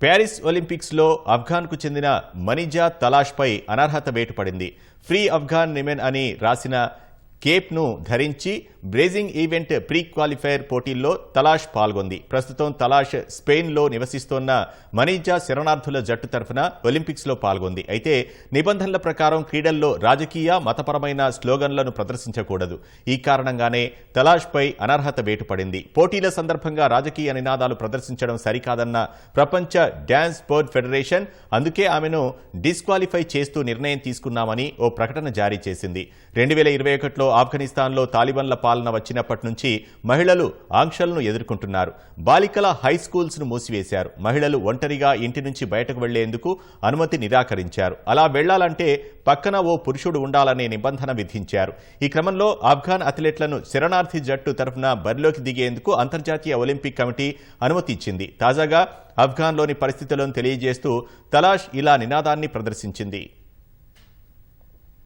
Paris ఒలింపిక్స్లో ఆఫ్ఘాన్కు చెందిన మనీజా తలాష్పై అనర్హత వేటు పడింది ఫ్రీ ఆఫ్ఘాన్ నిమెన్ అని రాసిన కేప్ను ధరించి బ్రేజింగ్ ఈవెంట్ ప్రీ క్వాలిఫైర్ పోటీల్లో తలాష్ పాల్గొంది. ప్రస్తుతం తలాష్ స్పెయిన్లో నివసిస్తోన్న మనీజా శరణార్థుల జట్టు తరఫున ఒలింపిక్స్లో పాల్గొంది. అయితే నిబంధనల ప్రకారం క్రీడల్లో రాజకీయ మతపరమైన స్లోగన్లను ప్రదర్శించకూడదు. ఈ కారణంగానే తలాష్పై అనర్హత వేటుపడింది. పోటీల సందర్భంగా రాజకీయ నినాదాలు ప్రదర్శించడం సరికాదన్న ప్రపంచ డ్యాన్స్ స్పోర్ట్ ఫెడరేషన్ అందుకే ఆమెను డిస్క్వాలిఫై చేస్తూ నిర్ణయం తీసుకున్నామని ఓ ప్రకటన జారీ చేసింది. రెండు వేల ఇరవై ఒకటిలో ఆఫ్ఘనిస్తాన్లో తాలిబన్ల పాలన వచ్చినప్పటి నుంచి మహిళలు ఆంక్షలను ఎదుర్కొంటున్నారు. బాలికల హై స్కూల్స్ను మూసివేశారు. మహిళలు ఒంటరిగా ఇంటి నుంచి బయటకు వెళ్ళేందుకు అనుమతి నిరాకరించారు. అలా వెళ్ళాలంటే పక్కన ఓ పురుషుడు ఉండాలనే నిబంధన విధించారు. ఈ క్రమంలో ఆఫ్ఘాన్ అథ్లెట్లను శరణార్థి జట్టు తరఫున బరిలోకి దిగేందుకు అంతర్జాతీయ ఒలింపిక్ కమిటీ అనుమతి ఇచ్చింది తాజాగా ఆఫ్ఘాన్లోని పరిస్థితులను తెలియజేస్తూ తలాష్ ఇలా నినాదాన్ని ప్రదర్శించింది.